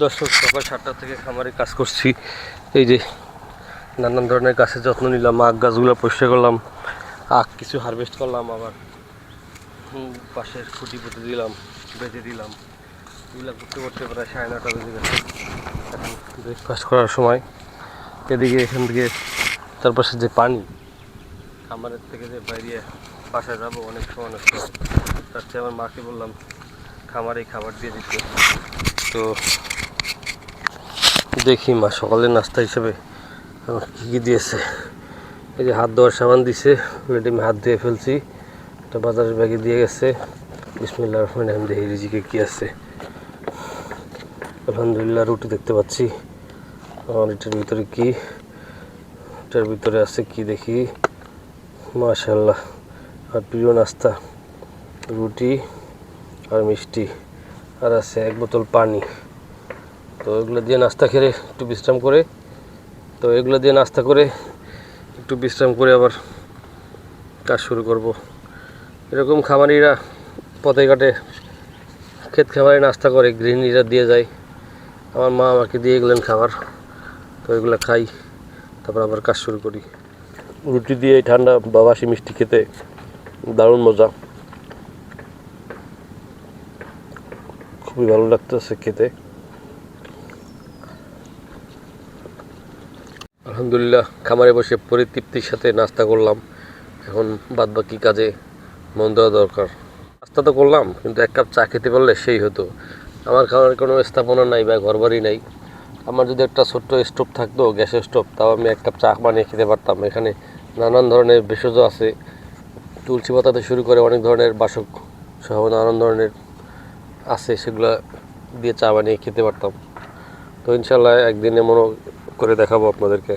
দর্শক, সকাল সাতটা থেকে খামারে কাজ করছি। এই যে নানান ধরনের গাছের যত্ন নিলাম, আখ গাছগুলো পরিষ্কার করলাম, আখ কিছু হারভেস্ট করলাম, আবার পাশের খুঁটি পুঁতে দিলাম, বেঁধে দিলাম। এগুলো করতে করতে প্রায় সাড়ে নটা বেজে গেছে। এখন ব্রেকফাস্ট করার সময়। এদিকে এখান থেকে তার পাশে যে পানি, খামারের থেকে যে বাইরে বাসায় যাব, অনেক সময় নষ্ট। তার চেয়ে আমার মাকে বললাম, খামারে খাবার দিয়ে দিতে। তো দেখি মা, সকালে নাস্তা হিসেবে আমার কী কী দিয়েছে। এই যে হাত ধোয়ার সাবান দিছে অলরেডি আমি হাত ধুয়ে ফেলছি। একটা বাজারের ব্যাগে দিয়ে গেছে। বিসমিল্লা রহমান রহিম, দেখি রিজিকে কী আছে। আলহামদুলিল্লাহ, রুটি দেখতে পাচ্ছি। আমার এটার ভিতরে কি? এটার ভিতরে আছে কি দেখি? মাশাল্লাহ আর প্রিয় নাস্তা, রুটি আর মিষ্টি। আর আছে এক বোতল পানি। তো এগুলো দিয়ে নাস্তা খেলে একটু বিশ্রাম করে, তো এগুলো দিয়ে নাস্তা করে একটু বিশ্রাম করে আবার কাজ শুরু করব। এরকম খামারিরা পথে ঘাটে ক্ষেত খামারে নাস্তা করে, গৃহিণীরা দিয়ে যায়। আমার মা আমাকে দিয়ে গেলেন খাবার, তো এগুলো খাই, তারপর আবার কাজ শুরু করি। রুটি দিয়ে ঠান্ডা বাবাসি মিষ্টি খেতে দারুণ মজা। খুবই ভালো লাগতেছে খেতে। আলহামদুলিল্লাহ, খামারে বসে পরিতৃপ্তির সাথে নাস্তা করলাম। এখন বাদ বাকি কাজে মন দেওয়া দরকার। নাস্তা তো করলাম, কিন্তু এক কাপ চা খেতে পারলে সেই হতো। আমার খামারে কোনো স্থাপনা নাই বা ঘরবাড়ি নাই। আমার যদি একটা ছোট্ট স্টোভ থাকতো, গ্যাসের স্টোভ, তাও আমি এক কাপ চা বানিয়ে খেতে পারতাম। এখানে নানান ধরনের ভেষজ আছে। তুলসী পাতাতে শুরু করে অনেক ধরনের বাসক সহ নানান ধরনের আছে সেগুলো দিয়ে চা বানিয়ে খেতে পারতাম। তো ইনশাল্লাহ একদিন এমনও করে দেখাবো আপনাদেরকে।